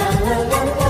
la la la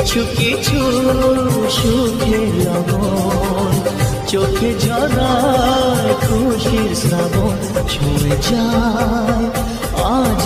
কিছু কিছু সুখে লবণ চোখে ঝরায় খুশির শ্রাবণ ছুঁয়ে যায়। আজ